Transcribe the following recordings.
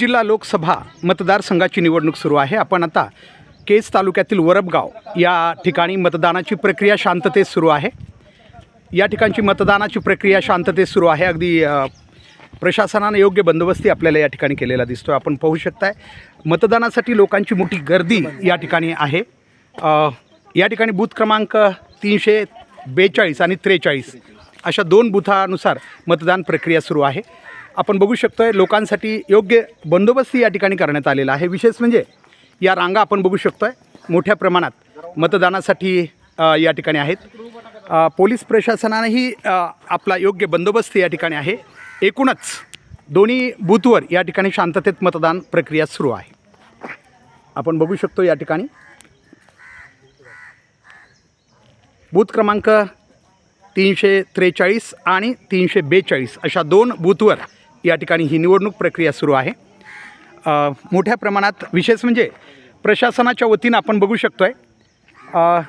जिल्हा लोकसभा मतदारसंघाची निवडणूक सुरू आहे. आपण आता केज तालुक्यातील वरबगाव या ठिकाणी मतदानाची प्रक्रिया शांततेत सुरू आहे. या ठिकाणची मतदानाची प्रक्रिया शांततेत सुरू आहे. अगदी प्रशासनानं योग्य बंदोबस्ती आपल्याला या ठिकाणी केलेला दिसतो आपण पाहू शकताय मतदानासाठी लोकांची मोठी गर्दी या ठिकाणी आहे. या ठिकाणी बूथ क्रमांक तीनशे बेचाळीस आणि त्रेचाळीस अशा दोन बुथानुसार मतदान प्रक्रिया सुरू आहे. आपण बघू शकतो आहे लोकांसाठी योग्य बंदोबस्ती या ठिकाणी करण्यात आलेला आहे. विशेष म्हणजे या रांगा आपण बघू शकतो आहे मोठ्या प्रमाणात मतदानासाठी या ठिकाणी आहेत. पोलीस प्रशासनानेही आपला योग्य बंदोबस्त या ठिकाणी आहे. एकूणच दोन्ही बूथवर या ठिकाणी शांततेत मतदान प्रक्रिया सुरू आहे. आपण बघू शकतो या ठिकाणी. बूथ क्रमांक तीनशे त्रेचाळीस आणि तीनशे बेचाळीस अशा दोन बूथवर या ठिकाणी ही निवडणूक प्रक्रिया सुरू आहे. मोठ्या प्रमाणात विशेष म्हणजे प्रशासनाच्या वतीनं आपण बघू शकतो आहे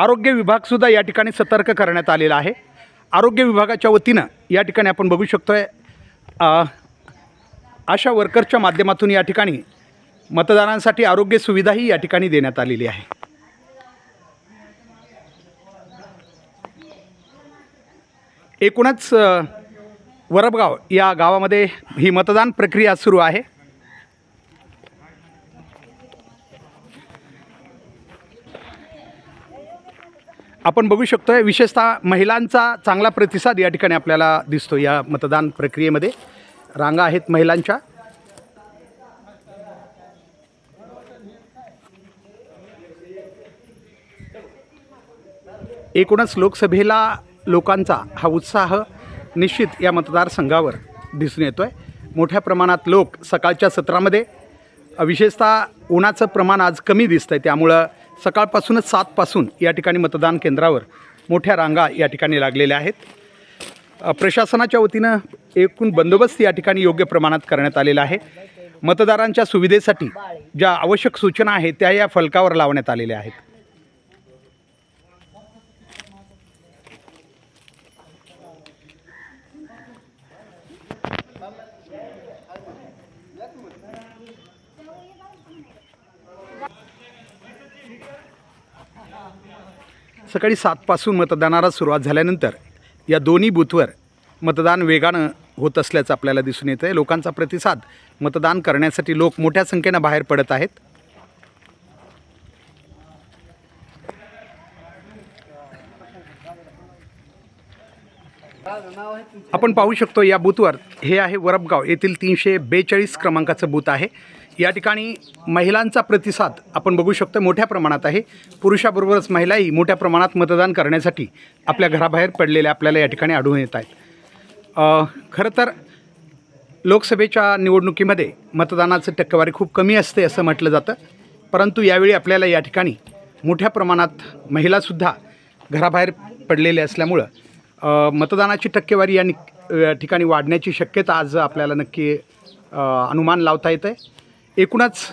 आरोग्य विभागसुद्धा या ठिकाणी सतर्क करण्यात आलेला आहे. आरोग्य विभागाच्या वतीनं या ठिकाणी आपण बघू शकतो आहे अशा वर्करच्या माध्यमातून या ठिकाणी मतदारांसाठी आरोग्य सुविधाही या ठिकाणी देण्यात आलेली आहे. एकूणच वरबगाव या गावामध्ये ही मतदान प्रक्रिया सुरू आहे. आपण बघू शकतो आहे विशेषतः महिलांचा चांगला प्रतिसाद या ठिकाणी आपल्याला दिसतो या मतदान प्रक्रियेमध्ये. रांगा आहेत महिलांच्या. एकूणच लोकसभेला लोकांचा हा उत्साह निश्चित या मतदारसंघावर दिसून येतो आहे मोठ्या प्रमाणात लोक सकाळच्या सत्रामध्ये विशेषतः उन्हाचं प्रमाण आज कमी दिसतं आहे त्यामुळं सकाळपासूनच सातपासून या ठिकाणी मतदान केंद्रावर मोठ्या रांगा या ठिकाणी लागलेल्या आहेत. प्रशासनाच्या वतीनं एकूण बंदोबस्त या ठिकाणी योग्य प्रमाणात करण्यात आलेला आहे. मतदारांच्या सुविधेसाठी ज्या आवश्यक सूचना आहेत त्या या फलकावर लावण्यात आलेल्या आहेत. सकाळी सातपासून मतदानाला सुरुवात झाल्यानंतर या दोन्ही बूथवर मतदान वेगानं होत असल्याचं आपल्याला दिसून येतं आहे लोकांचा प्रतिसाद मतदान करण्यासाठी लोक मोठ्या संख्येनं बाहेर पडत आहेत. आपण पाहू शकतो या बूथवर. हे आहे वरबगाव येथील तीनशे बेचाळीस क्रमांकाचं बूथ आहे. या ठिकाणी महिलांचा प्रतिसाद आपण बघू शकतो. मोठ्या प्रमाणात आहे. पुरुषाबरोबरच महिलाही मोठ्या प्रमाणात मतदान करण्यासाठी आपल्या घराबाहेर पडलेल्या आपल्याला या ठिकाणी आढळून येत आहेत. खरं तर लोकसभेच्या निवडणुकीमध्ये मतदानाचं टक्केवारी खूप कमी असते असं म्हटलं जातं. परंतु यावेळी आपल्याला या ठिकाणी मोठ्या प्रमाणात महिलासुद्धा घराबाहेर पडलेल्या असल्यामुळं मतदानाची टक्केवारी या ठिकाणी वाढण्याची शक्यता आज आपल्याला नक्की अनुमान लावता येतं आहे एकूणच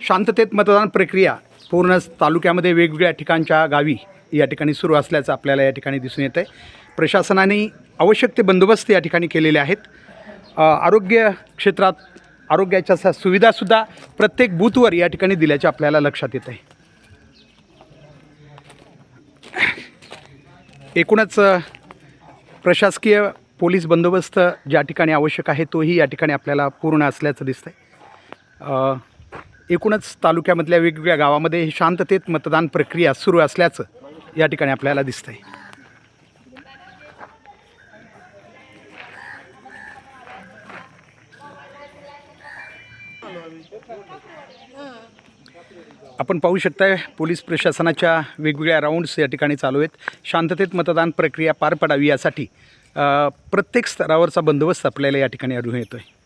शांततेत मतदान प्रक्रिया पूर्ण तालुक्यामध्ये वेगवेगळ्या ठिकाणच्या गावी या ठिकाणी सुरू असल्याचं आपल्याला या ठिकाणी दिसून येतं आहे प्रशासनाने आवश्यक ते बंदोबस्त या ठिकाणी केलेले आहेत. आरोग्य क्षेत्रात आरोग्याच्या स- सुविधासुद्धा प्रत्येक बूथवर या ठिकाणी दिल्याचे आपल्याला लक्षात येत आहे एकूणच प्रशासकीय पोलीस बंदोबस्त ज्या ठिकाणी आवश्यक आहे तोही या ठिकाणी आपल्याला पूर्ण असल्याचं दिसतं आहे एकूणच तालुक्यामधल्या वेगवेगळ्या गावामध्ये ही शांततेत मतदान प्रक्रिया सुरू असल्याचं या ठिकाणी आपल्याला दिसतं आहे आपण पाहू शकताय पोलीस प्रशासनाच्या वेगवेगळ्या राऊंड्स या ठिकाणी चालू आहेत. शांततेत मतदान प्रक्रिया पार पडावी यासाठी प्रत्येक स्तरावरचा बंदोबस्त आपल्याला या ठिकाणी आढळून येतो आहे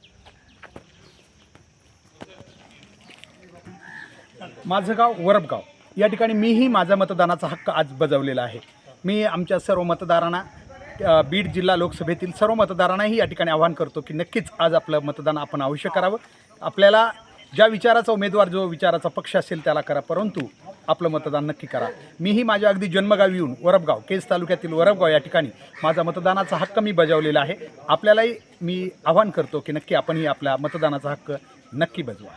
माझं गाव वरबगाव या ठिकाणी मीही माझा मतदानाचा हक्क आज बजावलेला आहे. मी आमच्या सर्व मतदारांना बीड जिल्हा लोकसभेतील सर्व मतदारांनाही या ठिकाणी आवाहन करतो की नक्कीच आज आपलं मतदान आपण अवश्य करावं. आपल्याला ज्या विचाराचा उमेदवार जो विचाराचा पक्ष असेल त्याला करा. परंतु आपलं मतदान नक्की करा. मीही माझ्या अगदी जन्मगावी येऊन वरबगाव केज तालुक्यातील वरबगाव या ठिकाणी माझा मतदानाचा हक्क मी बजावलेला आहे. आपल्यालाही मी आवाहन करतो की नक्की आपणही आपला मतदानाचा हक्क नक्की बजवा.